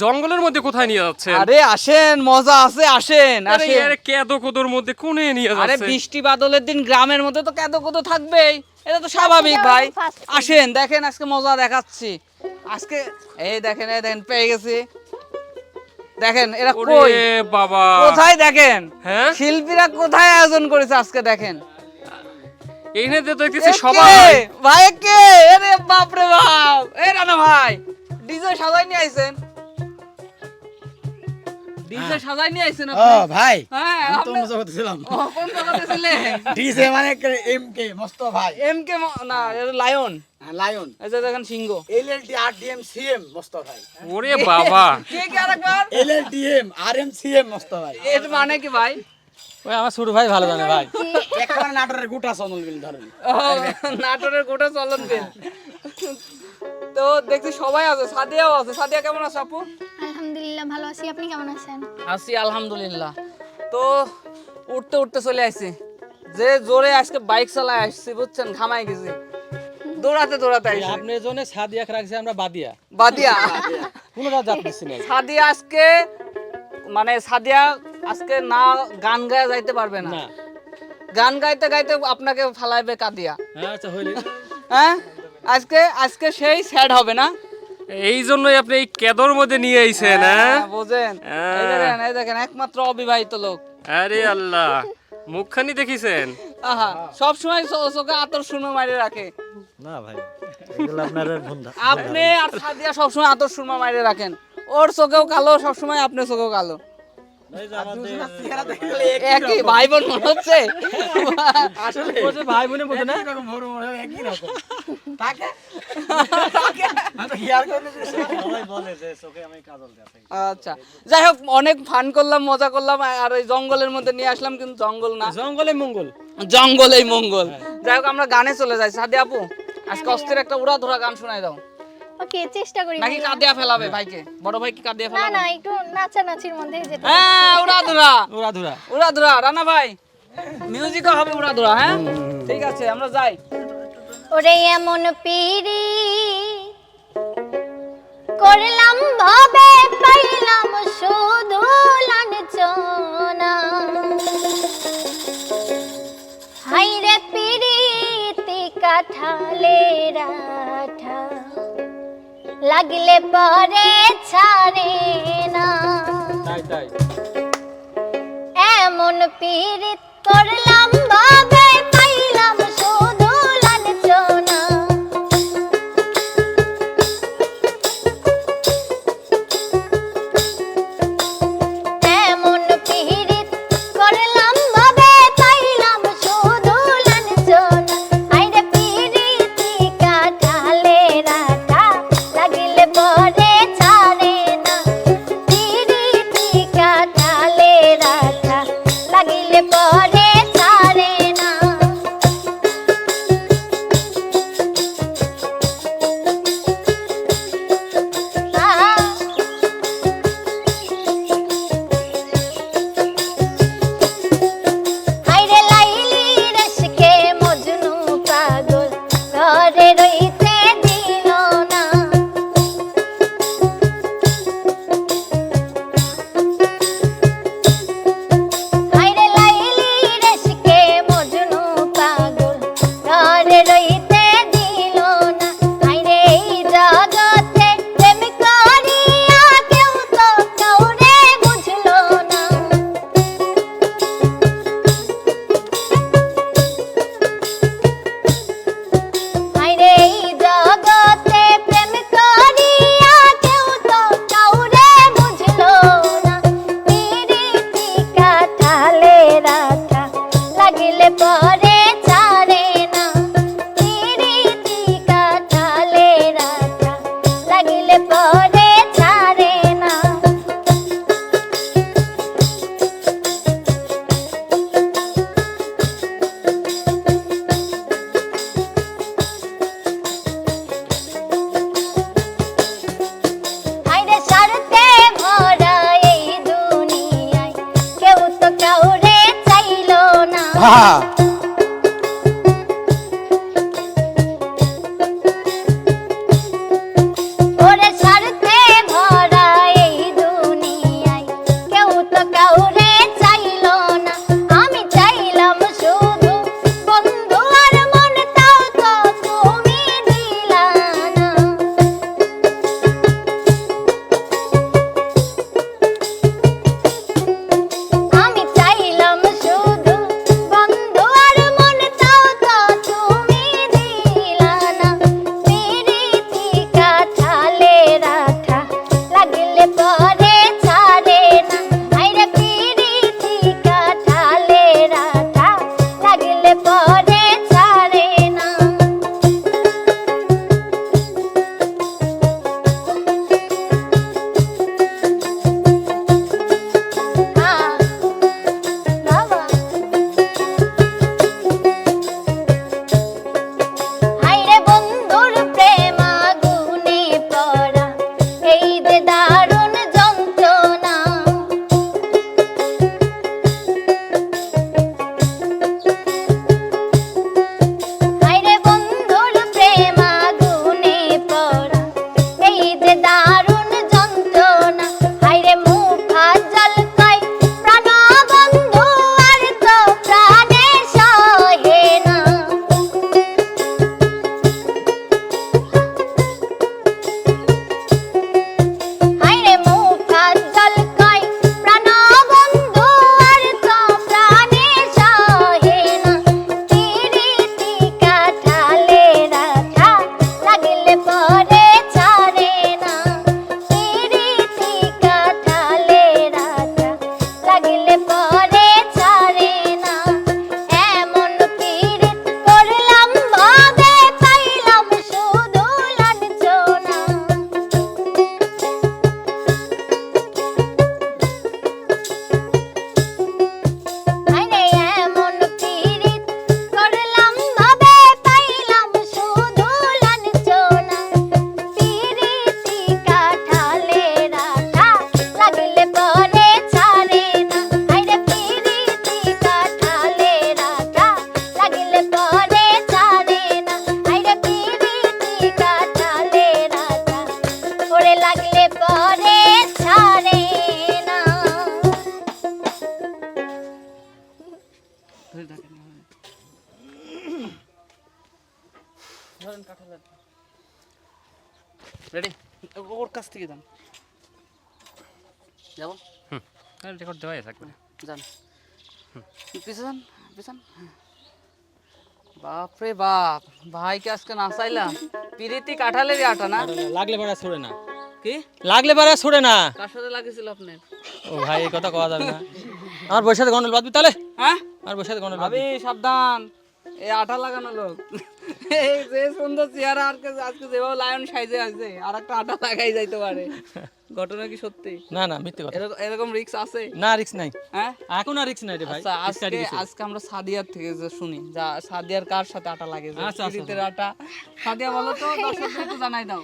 জঙ্গলের মধ্যে কোথায় নিয়ে যাচ্ছেন? আরে আসেন মজা আছে আসেন আসেন। আরে কেদো কোদোর মধ্যে কোনে নিয়ে আরে বৃষ্টি বাদলের দিন গ্রামের মধ্যে তো কেদ কত থাকবেই। এটা তো স্বাভাবিক ভাই। আসেন দেখেন আজকে মজা দেখাচ্ছি। আজকে এই দেখেন এই দেখেন পেয়ে গেছি। দেখেন এরা কই? বাবা। কোথায় দেখেন? হ্যাঁ? শিল্পীরা কোথায় আয়োজন করেছে আজকে দেখেন? এইখানে তো দেখতেছি সবাই। ভাই কে? আরে বাপ রে বাপ! এ রানা ভাই ডিজে সাজাই নিয়ে আইছেন। ডিজে সাজাই নিয়ে আইছেন ও ভাই হ্যাঁ তো আপনি মজা করতেছিলাম। ও, কোন জায়গাতে ছিলেন ডিজে মানে এম মস্ত ভাই। এম কে না লায়ন লায়ন এই যে দেখেন সিংহ। L L T R D M C M মস্ত ভাই। ওরে বাবা। কে কে আরেকবার? L L T M R M C M মস্ত ভাই। এর মানে কি ভাই? ওই আমার ছোট ভাই ভালো জানে ভাই। একবার নাটোরের গোটা চন্দন বিল ধরেন। ও, নাটোরের গোটা চলন দিন তো দেখছি সবাই আছে সাদিয়াও আছে। সাদিয়া কেমন আছে আপু? আলহামদুলিল্লাহ ভালো আছি। আপনি কেমন আছেন? আছি আলহামদুলিল্লাহ। তো উঠতে উঠতে চলে আসছি। যে জোরে আজকে বাইক চালায় আসছি বুঝছেন? ঘামাই গেছি। দৌড়াতে দৌড়াতে আসছি। আপনার জন্য সাদিয়া রাখছি আমরা বাদিয়া। বাদিয়া? জাত নিচ্ছি না সাদিয়া আজকে মানে সাদিয়া আজকে না গান গায়ে যাইতে পারবে না। না। গান গাইতে গাইতে আপনাকে ফালাইবে কাদিয়া। হ্যাঁ আচ্ছা হইলে। হ্যাঁ? আজকে আজকে সেই স্যাড হবে না? এই জন্যই আপনি এই কেদোর মধ্যে নিয়ে আইছেন হ্যাঁ হ্যাঁ, বোঝেন। এই দেখেন এই দেখেন একমাত্র অবিবাহিত লোক। আরে আল্লাহ মুখখানি দেখিছেন? আহা সব সময় চোখে আতর সুরমা মাইরে রাখে। না ভাই এগুলো আপনার বন্ধু আপনি আর সাদিয়া সবসময় আতর সুরমা মাইরে রাখেন। ওর চোখেও কালো সবসময় আপনার চোখেও কালো। একই ভাই বোন মনে হচ্ছে। আসলে ভাই বোনে বোঝে না? এরকম বড় বড় একই রকম। তাকে? আচ্ছা যাই হোক অনেক ফান করলাম মজা করলাম আর ওই জঙ্গলের মধ্যে নিয়ে আসলাম কিন্তু জঙ্গল না। জঙ্গলে মঙ্গল। জঙ্গলেই মঙ্গল। যাই হোক আমরা গানে চলে যাই। সাদি আপু আজকে অস্থির একটা উড়া ধরা গান শোনাই দাও। ওকে চেষ্টা করি নাকি কাঁদিয়া ফেলাবে ভাইকে? বড় ভাই কি কাঁদিয়া না ফেলাবে? না না একটু নাচানাচির মধ্যে যেতে হ্যাঁ উড়া ধরা ওরা ধরা উড়া ধরা রানা ভাই। মিউজিকও হবে উড়া ধরা হ্যাঁ? ঠিক আছে আমরা যাই। ওরে এমন পিরি করলাম ভাবে পাইলাম শুধু লাঞ্ছনা। হাইরে পিরিতি কাঠালে রাঠা লাগলে পরে ছাড়ে না। এমন পীড়িত করলাম ভাবে না রেডি ওর কাছ থেকে যান যাব রেকর্ড দেওয়াই আছে একবারে যান পিছনে যান পিছন। বাপরে বাপ ভাইকে আজকে নাচাইলাম। পিরিতি কাঠালেরই আটা না? লাগলে পারে ছড়ে না। কি? লাগলে পারে ছড়ে না। কার সাথে লাগিয়েছিল আপনার ও ভাই এই কথা কওয়া যাবে না। আমার বসে গন্ডল বাঁধবি তাহলে। হ্যাঁ? আমার বসে গন্ডল ভাবি সাবধান। এই আটা লাগানো লোক। এই যে সুন্দর চেহারা আর আজকে যেভাবে লায়ন সাইজে আছে আর একটা আটা লাগাই যাইতে পারে। ঘটনা কি সত্যি? না না মিথ্যে কথা। এরকম এরকম রিক্স আছে? না রিক্স নাই। হ্যাঁ? এখন আর রিক্স নাই রে ভাই। আচ্ছা আজকে আজকে আমরা সাদিয়ার থেকে যে শুনি যা সাদিয়ার কার সাথে আটা লাগে আচ্ছা, আচ্ছা, আটা। সাদিয়া বলো তো দর্শকদের একটু জানাই দাও।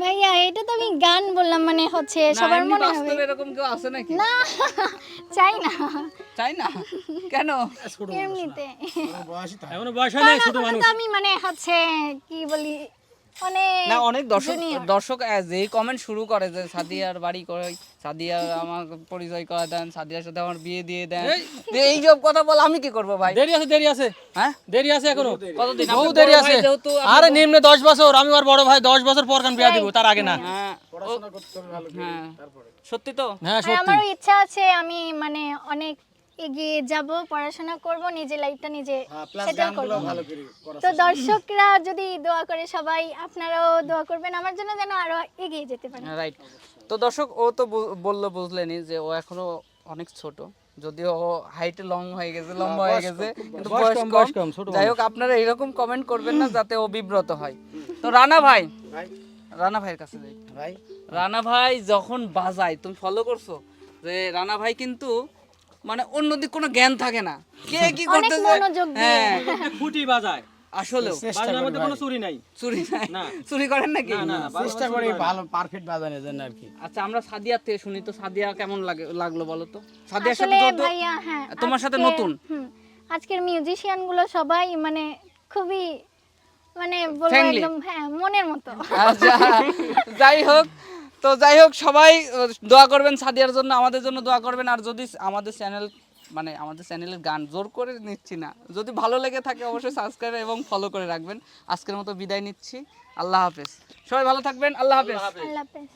ভাইয়া এটা তো আমি গান বললাম মানে হচ্ছে সবার মনে হবে। বাস্তবে এরকম কেউ আছে নাকি? না চাই না। চাই না? কেন? এমনিতে। এখনও বয়স হয় নাই ছোট মানুষ তো আমি মানে হচ্ছে কি বলি অনেক না অনেক দর্শক দর্শক যেই কমেন্ট শুরু করে যে সাদিয়ার বাড়ি করে সাদিয়ার আমার পরিচয় করে দেন সাদিয়ার সাথে আমার বিয়ে দিয়ে দেন। তো এইসব কথা বল আমি কি করব ভাই? দেরি আছে দেরি আছে। হ্যাঁ? দেরি আছে এখনও। কতদিন? বহু দেরি আছে। আরে নিম্নে দশ বছর আমি আর বড় ভাই দশ বছর পর কান বিয়া দিব তার আগে না। হ্যাঁ। ও- হ্যাঁ। সত্যি তো? হ্যাঁ সত্যি। আমারও ইচ্ছা আছে আমি মানে অনেক এগিয়ে যাব পড়াশোনা করব নিজে লাইফটা নিজে সেটেল করব। তো দর্শকরা যদি দোয়া করে সবাই আপনারাও দোয়া করবেন। আমার জন্য যেন আরও এগিয়ে যেতে পারে। রাইট তো দর্শক ও তো বলল বুঝলেনি যে ও এখনও অনেক ছোট। যদিও হাইটে লং হয়ে গেছে লম্বা হয়ে গেছে কিন্তু বয়স কম, যাই হোক আপনারা এরকম কমেন্ট করবেন না যাতে ও বিব্রত হয়। তো রানা ভাই। রানা ভাইয়ের কাছে যাই। ভাই। রানা ভাই যখন বাজায় তুমি ফলো করছ যে রানা ভাই কিন্তু মানে অন্যদিক কোনো জ্ঞান থাকে না। কে কি মনোযোগ দিয়ে। হ্যাঁ। ফুটি বাজায়। বাজানোর মধ্যে কোনো চুরি নাই। চুরি নাই? না। চুরি করেন নাকি? না না চেষ্টা করি ভালো পারফেক্ট বাজানোর জন্য আর কি। আচ্ছা আমরা সাদিয়ার থেকে শুনি তো সাদিয়া কেমন লাগে লাগল বলো তো? সাদিয়ার সাথে আসলে যত- হ্যাঁ তোমার সাথে নতুন? আজকের মিউজিশিয়ানগুলো সবাই মানে খুবই মানে বলব একদম হ্যাঁ মনের মতো। আচ্ছা যাই হোক। তো যাই হোক, সবাই দোয়া করবেন সাদিয়ার জন্য, আমাদের জন্য দোয়া করবেন। আর যদি আমাদের চ্যানেল মানে আমাদের চ্যানেলের গান জোর করে নিচ্ছি না, যদি ভালো লেগে থাকে অবশ্যই সাবস্ক্রাইব এবং ফলো করে রাখবেন। আজকের মতো বিদায় নিচ্ছি। আল্লাহ হাফেজ। সবাই ভালো থাকবেন। আল্লাহ হাফেজ। আল্লাহ হাফেজ।